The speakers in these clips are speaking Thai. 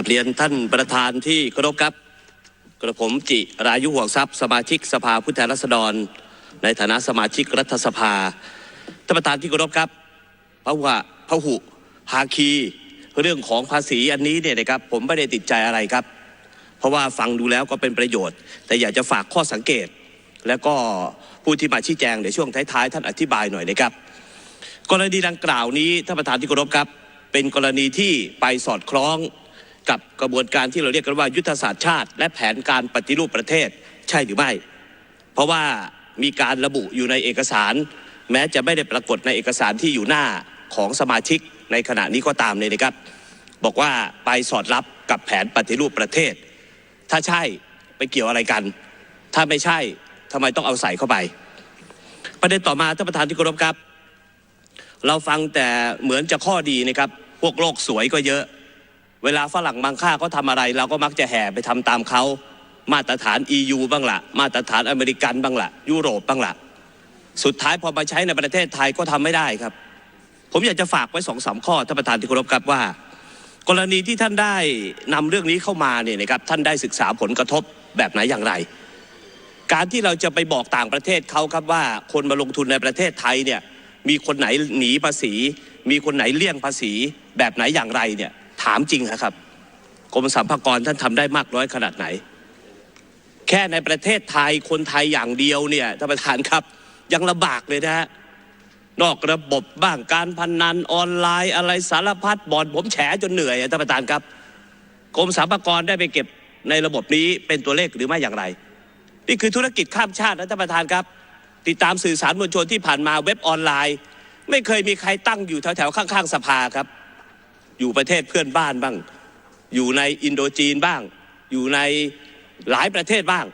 กับเรียนท่านประธานที่เคารพครับ กระผมจิรายุห่วงทรัพย์สมาชิกสภาผู้แทนราษฎร ในฐานะสมาชิกรัฐสภาท่านประธานที่เคารพครับพระหุพระหุภาคีเรื่องของภาษีอันนี้เนี่ยนะครับผมไม่ได้ติดใจอะไรครับ เพราะว่าฟังดูแล้วก็เป็นประโยชน์ แต่อยากจะฝากข้อสังเกต แล้วก็ผู้ที่มาชี้แจงในช่วงท้ายๆท่านอธิบายหน่อยนะครับ กรณีดังกล่าวนี้ท่านประธานที่เคารพครับ เป็นกรณีที่ไปสอดคล้อง กับกระบวนการที่เราเรียกกันว่ายุทธศาสตร์ชาติ และแผนการปฏิรูปประเทศใช่หรือไม่ เพราะว่ามีการระบุอยู่ในเอกสาร แม้จะไม่ได้ปรากฏในเอกสารที่อยู่หน้าของสมาชิกในขณะนี้ก็ตามเลยนะครับ บอกว่าไปสอดรับกับแผนปฏิรูปประเทศ ถ้าใช่ไปเกี่ยวอะไรกัน ถ้าไม่ใช่ทำไมต้องเอาใส่เข้าไป ประเด็นต่อมาท่านประธานที่เคารพครับ เราฟังแต่เหมือนจะข้อดีนะครับ พวกโลกสวยก็เยอะ เวลาฝรั่งบางค่าเขาทำอะไร เราก็มักจะแห่ไปทำตามเขามาตรฐาน EU บ้างละมาตรฐานอเมริกันบ้างละยุโรปบ้างละสุดท้ายพอมาใช้ในประเทศไทยก็ทำไม่ได้ครับ ผมอยากจะฝากไว้สองสามข้อท่านประธานที่เคารพครับว่า กรณีที่ท่านได้นำเรื่องนี้เข้ามาเนี่ยนะครับท่านได้ศึกษาผลกระทบแบบไหนอย่างไร การที่เราจะไปบอกต่างประเทศเขาครับว่า คนมาลงทุนในประเทศไทยเนี่ยมีคนไหนหนีภาษี มีคนไหนเลี่ยงภาษีแบบไหนอย่างไรเนี่ย ถามจริงนะครับกรมสรรพากรท่านทำได้มากน้อยขนาดไหน แค่ในประเทศไทยคนไทยอย่างเดียวเนี่ยท่านประธานครับ ยังลำบากเลยนะฮะนอกระบบบ้างการพนนันออนไลน์ อะไรสารพัดบ่อนผมแฉจนเหนื่อยท่านประธานครับกรมสรรพากรได้ไปเก็บในระบบนี้เป็นตัวเลขหรือไม่อย่างไร นี่คือธุรกิจข้ามชาตินะท่านประธานครับ ติดตามสื่อสารมวลชนที่ผ่านมาเว็บออนไลน์ ไม่เคยมีใครตั้งอยู่แถวๆข้างๆสภาครับ อยู่ประเทศเพื่อนบ้านบ้าง อยู่ในอินโดจีนบ้าง อยู่ในหลายประเทศบ้าง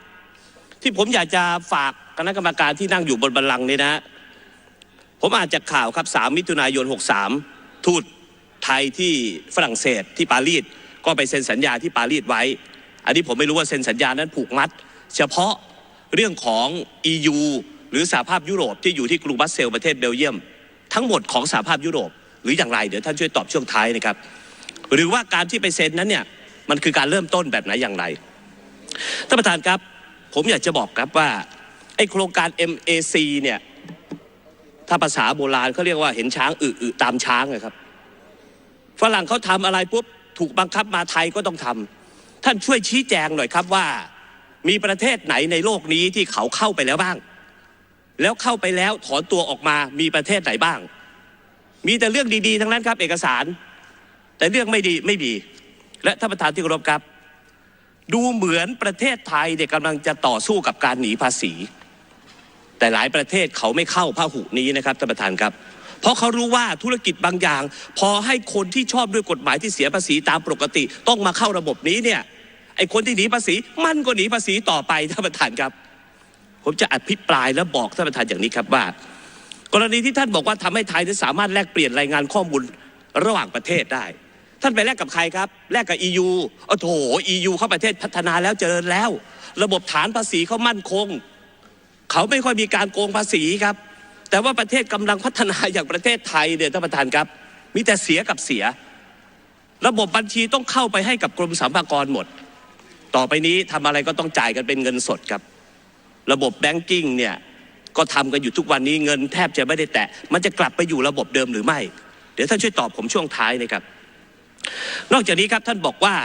ที่ผมอยากจะฝากคณะกรรมการที่นั่งอยู่บนบัลลังก์นี้นะ ผมอ่านจากข่าวครับ 3 มิถุนายน 63 ทูตไทยที่ฝรั่งเศสที่ปารีสก็ไปเซ็นสัญญาที่ปารีสไว้ อันนี้ผมไม่รู้ว่าเซ็นสัญญานั้นผูกมัด เฉพาะเรื่องของ EU หรือสหภาพยุโรปที่อยู่ที่กรุงบัสเซลประเทศเบลเยียม ทั้งหมดของสหภาพยุโรป หรืออย่างไรเดี๋ยวท่านช่วยตอบช่วงท้ายนะครับ หรือว่าการที่ไปเซ็นนั้นเนี่ยมันคือการเริ่มต้นแบบไหนอย่างไรท่านประธานครับ ผมอยากจะบอกครับว่าไอโครงการ MAC เนี่ยถ้าภาษาโบราณเขาเรียกว่าเห็นช้างอึอึตามช้างนะครับฝรั่งเขาทำอะไรปุ๊บถูกบังคับมาไทยก็ต้องทำท่านช่วยชี้แจงหน่อยครับว่า มีประเทศไหนในโลกนี้ที่เขาเข้าไปแล้วบ้าง แล้วเข้าไปแล้วถอนตัวออกมามีประเทศไหนบ้าง มีแต่เรื่องดีๆทั้งนั้นครับ เอกสาร แต่เรื่องไม่ดีไม่มี และท่านประธานที่เคารพครับ ดูเหมือนประเทศไทยเนี่ยกำลังจะต่อสู้กับการหนีภาษี แต่หลายประเทศเขาไม่เข้าพหุนี้นะครับท่านประธานครับ เพราะเขารู้ว่าธุรกิจบางอย่าง พอให้คนที่ชอบด้วยกฎหมายที่เสียภาษีตามปกติ ต้องมาเข้าระบบนี้เนี่ยไอ้คนที่หนีภาษีมันก็หนีภาษีต่อไปท่านประธานครับ ผมจะอภิปรายและบอกท่านประธานอย่างนี้ครับว่า กรณีที่ท่านบอกว่าทำให้ไทยนั้นสามารถแลกเปลี่ยนรายงานข้อมูลระหว่างประเทศได้ ท่านไปแลกกับใครครับ แลกกับ EU โอ้โถ EU เข้าประเทศพัฒนาแล้วเจริญแล้ว ระบบฐานภาษีเขามั่นคง เขาไม่ค่อยมีการโกงภาษีครับ แต่ว่าประเทศกำลังพัฒนาอย่างประเทศไทยเนี่ยท่านประธานครับ มีแต่เสียกับเสีย ระบบบัญชีต้องเข้าไปให้กับกรมสรรพากรหมด ต่อไปนี้ทำอะไรก็ต้องจ่ายกันเป็นเงินสดครับ ระบบแบงกิ้งเนี่ย ก็ทำกันอยู่ทุกวันนี้เงินแทบจะไม่ได้แตะ มันจะกลับไปอยู่ระบบเดิมหรือไม่ เดี๋ยวท่านช่วยตอบผมช่วงท้ายนะครับ นอกจากนี้ครับท่านบอกว่า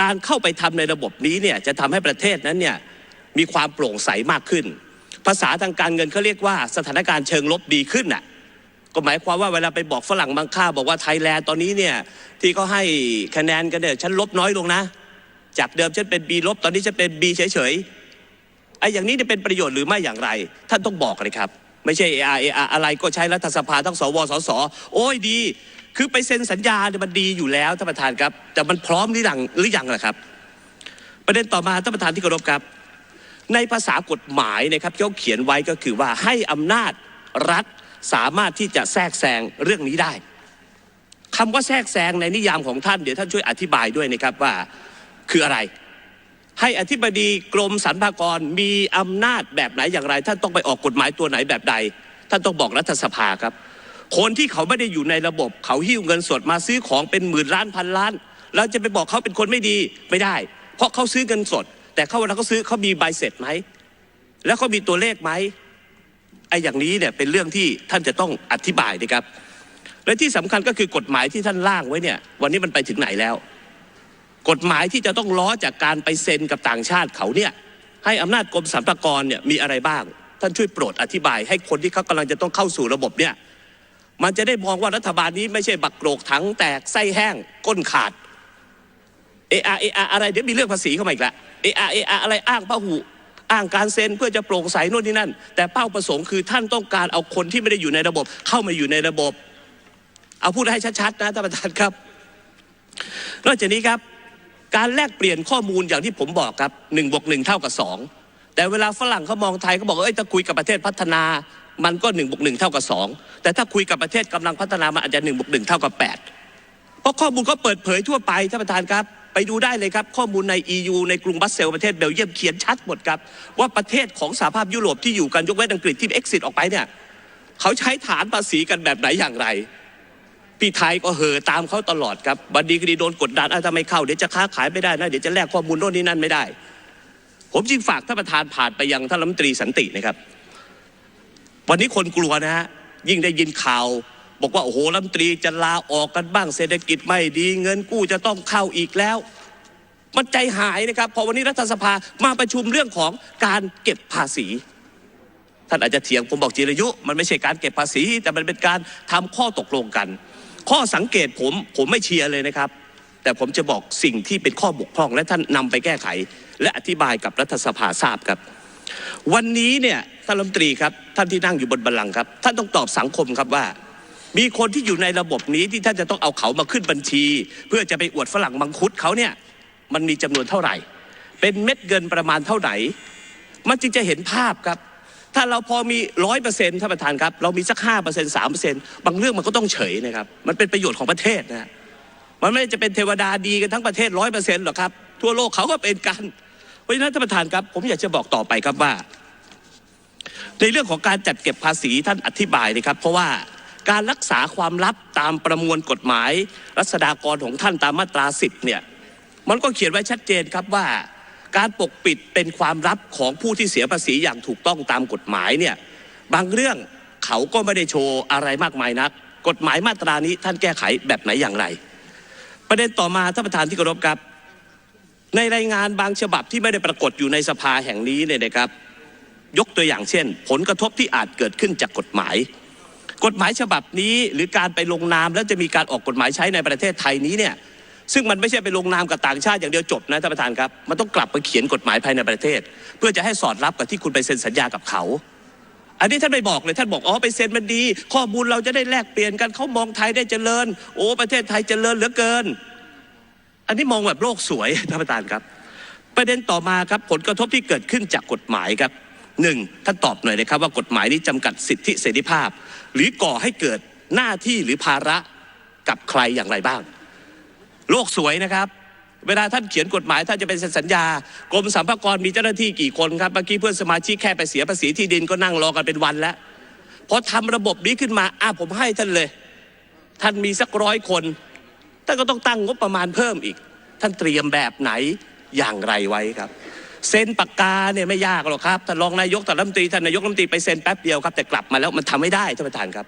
การเข้าไปทำในระบบนี้เนี่ยจะทำให้ประเทศนั้นเนี่ยมีความโปร่งใสมากขึ้น ภาษาทางการเงินเขาเรียกว่าสถานการณ์เชิงลบดีขึ้นน่ะก็หมายความว่าเวลาไปบอกฝรั่งบางค่า บอกว่าไทยแลนด์ตอนนี้เนี่ยที่เขาให้คะแนนกันเนี่ยฉันลบน้อยลงนะ จากเดิมฉันเป็น B ลบตอนนี้ฉันเป็น B เฉยๆ ไอ้อย่างนี้จะเป็นประโยชน์หรือไม่อย่างไร ท่านต้องบอกเลยครับ ไม่ใช่ AR AR อะไรก็ใช้รัฐสภาทั้งสวสสโอ้ยดี คือไปเซ็นสัญญาเนี่ยมันดีอยู่แล้วท่านประธานครับ แต่มันพร้อมหรือยังหรือยังล่ะครับ ประเด็นต่อมาท่านประธานที่เคารพครับ ในภาษากฎหมายนะครับที่เขาเขียนไว้ก็คือว่าให้อำนาจรัฐสามารถที่จะแทรกแซงเรื่องนี้ได้คำว่าแทรกแซงในนิยามของท่านเดี๋ยวท่านช่วยอธิบายด้วยนะครับว่าคืออะไร ให้อธิบดีกรมสรรพากรมีอำนาจแบบไหนอย่างไร ท่านต้องไปออกกฎหมายตัวไหนแบบใด ท่านต้องบอกรัฐสภาครับ คนที่เขาไม่ได้อยู่ในระบบ เขาหิ้วเงินสดมาซื้อของเป็นหมื่นล้านพันล้านเราจะไปบอกเขาเป็นคนไม่ดีไม่ได้ เพราะเขาซื้อเงินสด แต่เขาเวลาเขาซื้อเขามีใบเสร็จไหมแล้วเขามีตัวเลขไหมไอ้อย่างนี้เนี่ยเป็นเรื่องที่ท่านจะต้องอธิบายนะครับและที่สำคัญก็คือกฎหมายที่ท่านร่างไว้เนี่ย วันนี้มันไปถึงไหนแล้ว กฎหมายที่จะต้องล้อจากการไปเซ็นกับต่างชาติเขาเนี่ยให้อำนาจกรมสรรพากรเนี่ยมีอะไรบ้าง ท่านช่วยโปรดอธิบายให้คนที่เขากำลังจะต้องเข้าสู่ระบบเนี่ยมันจะได้มองว่ารัฐบาลนี้ไม่ใช่บักโกรกถังแตกไส้แห้งก้นขาดเออาเออาอะไรเดี๋ยวมีเรื่องภาษีเข้ามาอีกละเออาเออาอะไรอ้างพหูอ้างการเซ็นเพื่อจะโปร่งใสโน่นนี่นั่น แต่เป้าประสงค์คือท่านต้องการเอาคนที่ไม่ได้อยู่ในระบบ เข้ามาอยู่ในระบบ เอาพูดให้ชัดๆนะท่านประธานครับ นอกจากนี้ครับ แลกเปลี่ยนข้อมูลอย่างที่ผมบอกครับหนึ่งบวกหนึ่งเท่ากับสองแต่เวลาฝรั่งเขามองไทยเขาบอกว่าเอ้ยถ้าคุยกับประเทศพัฒนามันก็หนึ่งบวกหนึ่งเท่ากับสองแต่ถ้าคุยกับประเทศกำลังพัฒนามันอาจจะหนึ่งบวกหนึ่งเท่ากับแปดเพราะข้อมูลเขาเปิดเผยทั่วไปท่านประธานครับ ไปดูได้เลยครับ ข้อมูลใน EU ในกรุงบัสเซลประเทศเบลเยียมเขียนชัดหมดครับ ว่าประเทศของสหภาพยุโรปที่อยู่กันยกเว้นอังกฤษที่เอ็กซิสออกไปเนี่ยเขาใช้ฐานภาษีกันแบบไหนอย่างไร พี่ไทยก็เหอตามเขาตลอดครับบัดดีคดีโดนกดดันอะถ้าไม่เข้าเดี๋ยวจะค้าขายไม่ได้นะเดี๋ยวจะแลกข้อมูลโน่นนี่นั่นไม่ได้ ผมจึงฝากท่านประธานผ่านไปยังท่านรัฐมนตรีสันตินะครับ วันนี้คนกลัวนะฮะยิ่งได้ยินข่าว บอกว่าโอ้โหรัฐมนตรีจะลาออกกันบ้างเศรษฐกิจไม่ดี เงินกู้จะต้องเข้าอีกแล้ว มันใจหายนะครับ พอวันนี้รัฐสภามาประชุมเรื่องของการเก็บภาษีท่านอาจจะเถียงผมบอกจิรยุ มันไม่ใช่การเก็บภาษี แต่มันเป็นการทำข้อตกลงกัน ข้อสังเกตผมผมไม่เชียร์เลยนะครับ แต่ผมจะบอกสิ่งที่เป็นข้อบกพร่อง และท่านนำไปแก้ไข และอธิบายกับรัฐสภาทราบครับ วันนี้เนี่ยท่านรัฐมนตรีครับท่านที่นั่งอยู่บนบัลลังก์ครับท่านต้องตอบสังคมครับว่า มีคนที่อยู่ในระบบนี้ที่ท่านจะต้องเอาเขามาขึ้นบัญชี เพื่อจะไปอวดฝรั่งมังคุดเขาเนี่ยมันมีจำนวนเท่าไหร่ เป็นเม็ดเงินประมาณเท่าไหร่ มันจึงจะเห็นภาพครับ ถ้าเราพอมีร้อยเปอร์เซ็นต์ท่านประธานครับ เรามีสักห้าเปอร์เซ็นต์สามเปอร์เซ็นต์บางเรื่องมันก็ต้องเฉยนะครับ มันเป็นประโยชน์ของประเทศนะฮะมันไม่ได้จะเป็นเทวดาดีกันทั้งประเทศร้อยเปอร์เซ็นต์หรอกครับ ทั่วโลกเขาก็เป็นกันเพราะฉะนั้นท่านประธานครับ ผมอยากจะบอกต่อไปครับว่า ในเรื่องของการจัดเก็บภาษีท่านอธิบายเลยครับ เพราะว่าการรักษาความลับตามประมวลกฎหมาย รัษฎากรของท่านตามมาตราสิบเนี่ยมันก็เขียนไว้ชัดเจนครับว่า การปกปิดเป็นความลับของผู้ที่เสียภาษีอย่างถูกต้องตามกฎหมายเนี่ยบางเรื่องเขาก็ไม่ได้โชว์อะไรมากมายนัก กฎหมายมาตรานี้ท่านแก้ไขแบบไหนอย่างไร ประเด็นต่อมาท่านประธานที่เคารพครับ ในรายงานบางฉบับที่ไม่ได้ปรากฏอยู่ในสภาแห่งนี้เนี่ยนะครับ ยกตัวอย่างเช่น ผลกระทบที่อาจเกิดขึ้นจากกฎหมาย กฎหมายฉบับนี้หรือการไปลงนามแล้วจะมีการออกกฎหมายใช้ในประเทศไทยนี้เนี่ย ซึ่งมันไม่ใช่ไปลงนามกับต่างชาติอย่างเดียวจบนะท่านประธานครับ มันต้องกลับมาเขียนกฎหมายภายในประเทศ เพื่อจะให้สอดรับกับที่คุณไปเซ็นสัญญากับเขา อันนี้ท่านไม่บอกเลยท่านบอกอ๋อไปเซ็นมันดี ข้อมูลเราจะได้แลกเปลี่ยนกันเขามองไทยได้เจริญ โอ้ประเทศไทยเจริญเหลือเกิน อันนี้มองแบบโลกสวยท่านประธานครับ ประเด็นต่อมาครับผลกระทบที่เกิดขึ้นจากกฎหมายครับหนึ่งท่านตอบหน่อยนะครับว่ากฎหมายนี้จำกัดสิทธิเสรีภาพ หรือก่อให้เกิดหน้าที่หรือภาระกับใครอย่างไรบ้าง โลกสวยนะครับ เวลาท่านเขียนกฎหมายท่านจะเป็นสัญญากรมสรรพากรมีเจ้าหน้าที่กี่คนครับเมื่อกี้เพื่อนสมาชิกแค่ไปเสียภาษีที่ดินก็นั่งรอกันเป็นวันแล้วพอทำระบบนี้ขึ้นมาอะผมให้ท่านเลย ท่านมีสักร้อยคนท่านก็ต้องตั้งงบประมาณเพิ่มอีก ท่านเตรียมแบบไหนอย่างไรไว้ครับ เซ็นปากกาเนี่ยไม่ยากหรอกครับท่านรองนายกท่านรัฐมนตรีท่านนายกรัฐมนตรีไปเซ็นแป๊บเดียวครับแต่กลับมาแล้วมันทำไม่ได้ท่านประธานครับ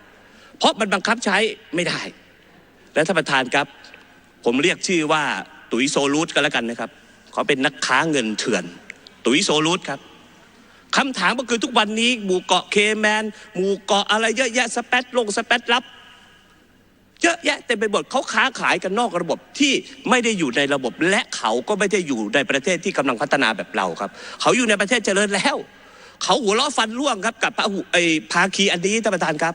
เพราะมันบังคับใช้ไม่ได้ และท่านประธานครับ ผมเรียกชื่อว่าตุ๋ยโซลูดก็แล้วกันนะครับเขาเป็นนักค้าเงินเถื่อน ตุ๋ยโซลูดครับคำถามก็คือทุกวันนี้หมู่เกาะเคแมน หมู่เกาะอะไรเยอะแยะสเปตลงสเปตรับเยอะแยะเต็มไปหมดเขาค้าขายกันนอกระบบที่ไม่ได้อยู่ในระบบ และเขาก็ไม่ได้อยู่ในประเทศที่กำลังพัฒนาแบบเราครับ เขาอยู่ในประเทศเจริญแล้ว เขาหัวเราะฟันร่วงครับกับพระหุไอ้ภาคีอันนี้ท่านประธานครับ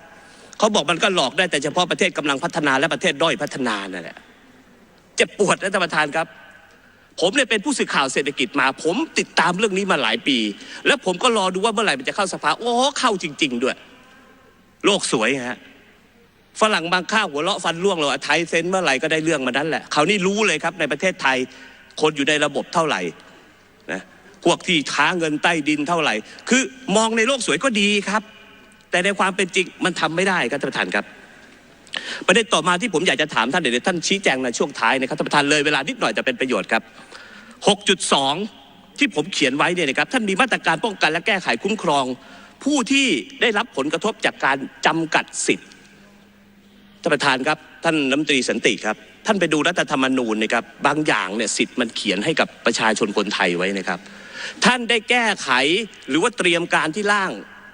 เขาบอกมันก็หลอกได้แต่เฉพาะประเทศกำลังพัฒนาและประเทศด้อยพัฒนานั่นแหละ เจ็บปวดนะท่านประธานครับ ผมเนี่ยเป็นผู้สื่อข่าวเศรษฐกิจมา ผมติดตามเรื่องนี้มาหลายปี แล้วผมก็รอดูว่าเมื่อไหร่มันจะเข้าสภาโอ้เข้าจริง ๆ ด้วย โลกสวยฮะฝรั่งบางข้าวหัวเราะฟันร่วงเลยว่าไทยเซ็นเมื่อไหร่ก็ได้เรื่องมานั้นแหละเขานี่รู้เลยครับในประเทศไทยคนอยู่ในระบบเท่าไหร่นะพวกที่ค้าเงินใต้ดินเท่าไหร่ คือมองในโลกสวยก็ดีครับ แต่ในความเป็นจริงมันทำไม่ได้ครับท่านประธานครับ ประเด็นต่อมาที่ผมอยากจะถามท่านเดี๋ยวท่านชี้แจงในช่วงท้ายนะครับท่านประธานเลยเวลานิดหน่อยจะเป็นประโยชน์ครับ 6.2 ที่ผมเขียนไว้เนี่ยนะครับท่านมีมาตรการป้องกันและแก้ไขคุ้มครอง ผู้ที่ได้รับผลกระทบจากการจำกัดสิทธิ์ท่านประธานครับท่านรัฐมนตรีสันติครับ ท่านไปดูรัฐธรรมนูญนะครับบางอย่างเนี่ยสิทธิ์มันเขียนให้กับประชาชนคนไทยไว้นะครับ ท่านได้แก้ไขหรือว่าเตรียมการที่ร่าง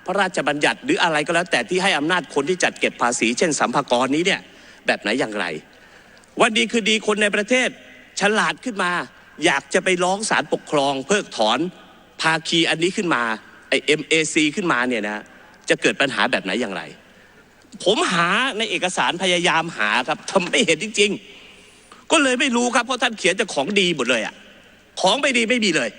ระราชบัญญัติหรืออะไรก็แล้ว แต่ที่ให้อำนาจคนที่จัดเก็บภาษี เช่นสัมภากรนี้เนี่ยแบบไหนอย่างไร วันดีคือดีคนในประเทศฉลาดขึ้นมา อยากจะไปร้องศาลปกครอง เพิกถอนภาคีอันนี้ขึ้นมาไอ้ MAC ขึ้นมาเนี่ยนะจะเกิดปัญหาแบบไหนอย่างไร ผมหาในเอกสารพยายามหาครับทำไม่เห็นจริง ๆ ก็เลยไม่รู้ครับเพราะท่านเขียนแต่ของดีหมดเลยอะของไม่ดีไม่มีเลย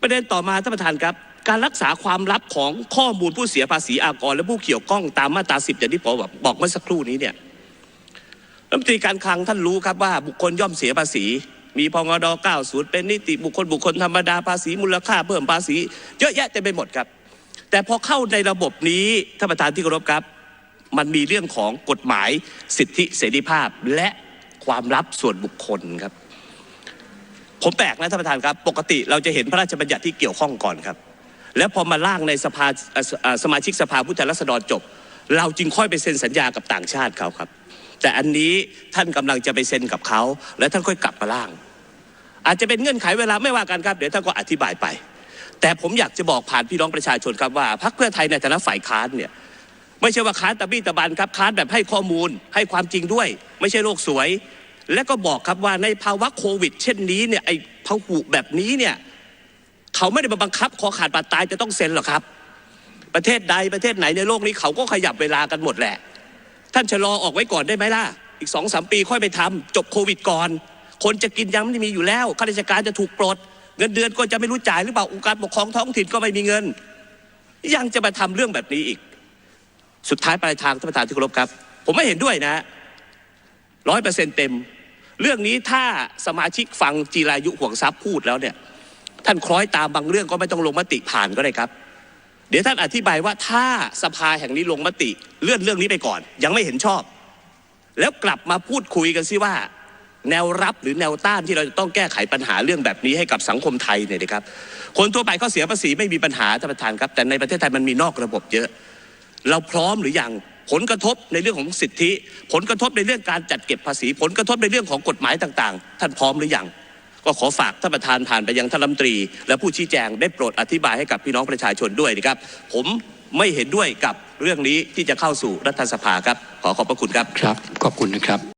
ประเด็นต่อมาท่านประธานครับ การรักษาความลับของข้อมูลผู้เสียภาษีอากรและผู้เกี่ยวข้องตามมาตราสิบอย่างที่ผมบอกบอกเมื่อสักครู่นี้เนี่ยรัฐมนตรีการคลังท่านรู้ครับว่าบุคคลย่อมเสียภาษี มีพงด90 เป็นนิติบุคคลบุคคลธรรมดาภาษีมูลค่าเพิ่มภาษี เยอะแยะเต็มไปหมดครับ แต่พอเข้าในระบบนี้ท่านประธานที่เคารพครับ มันมีเรื่องของกฎหมายสิทธิเสรีภาพและความลับส่วนบุคคลครับ ผมแปลกนะท่านประธานครับ ปกติเราจะเห็นพระราชบัญญัติที่เกี่ยวข้องก่อนครับ แล้วพอมาล่างในสภาสมาชิกสภาผู้แทนราษฎรจบ เราจึงค่อยไปเซ็นสัญญากับต่างชาติเขาครับ แต่อันนี้ท่านกำลังจะไปเซ็นกับเขา แล้วท่านค่อยกลับมาล่าง อาจจะเป็นเงื่อนไขเวลาไม่ว่ากันครับเดี๋ยวท่านก็อธิบายไป แต่ผมอยากจะบอกผ่านพี่น้องประชาชนครับว่าพรรคเพื่อไทยในฐานะฝ่ายค้านเนี่ยไม่ใช่ว่าค้านตะบี้ตะบันครับค้านแบบให้ข้อมูล ให้ความจริงด้วย ไม่ใช่โลกสวย และก็บอกครับว่าในภาวะโควิด เช่นนี้เนี่ยไอ้พหุแบบนี้เนี่ย เขาไม่ได้มาบังคับคอขาดบาดตายจะต้องเซ็นหรอกครับ ประเทศใดประเทศไหนในโลกนี้เขาก็ขยับเวลากันหมดแหละ ท่านชะลอออกไว้ก่อนได้ไหมล่ะ อีกสองสามปีค่อยไปทำจบโควิดก่อน คนจะกินยังไม่มีอยู่แล้วข้าราชการจะถูกปลด เงินเดือนก็จะไม่รู้จ่ายหรือเปล่าองค์การปกครองท้องถิ่นก็ไม่มีเงิน ยังจะมาทำเรื่องแบบนี้อีก สุดท้ายปลายทางท่านประธานที่เคารพครับ ผมไม่เห็นด้วยนะร้อยเปอร์เซ็นต์เต็ม เรื่องนี้ถ้าสมาชิกฟังจีรายุห่วงทรัพย์พูดแล้วเนี่ย ท่านคล้อยตามบางเรื่องก็ไม่ต้องลงมติผ่านก็ได้ครับ เดี๋ยวท่านอธิบายว่าถ้าสภาแห่งนี้ลงมติเลื่อนเรื่องนี้ไปก่อน ยังไม่เห็นชอบ แล้วกลับมาพูดคุยกันซิว่า แนวรับหรือแนวต้านที่เราจะต้องแก้ไขปัญหาเรื่องแบบนี้ให้กับสังคมไทยเนี่ยนะครับ คนทั่วไปเขาเสียภาษีไม่มีปัญหาท่านประธานครับ แต่ในประเทศไทยมันมีนอกระบบเยอะ เราพร้อมหรือยังผลกระทบในเรื่องของสิทธิ ผลกระทบในเรื่องการจัดเก็บภาษี ผลกระทบในเรื่องของกฎหมายต่าง ๆ ท่านพร้อมหรือยัง ก็ขอฝากท่านประธานผ่านไปยังท่านรัฐมนตรี และผู้ชี้แจงได้โปรดอธิบายให้กับพี่น้องประชาชนด้วยนะครับ ผมไม่เห็นด้วยกับเรื่องนี้ที่จะเข้าสู่รัฐสภาครับ ขอขอบพระคุณครับ ครับ ขอบคุณนะครับ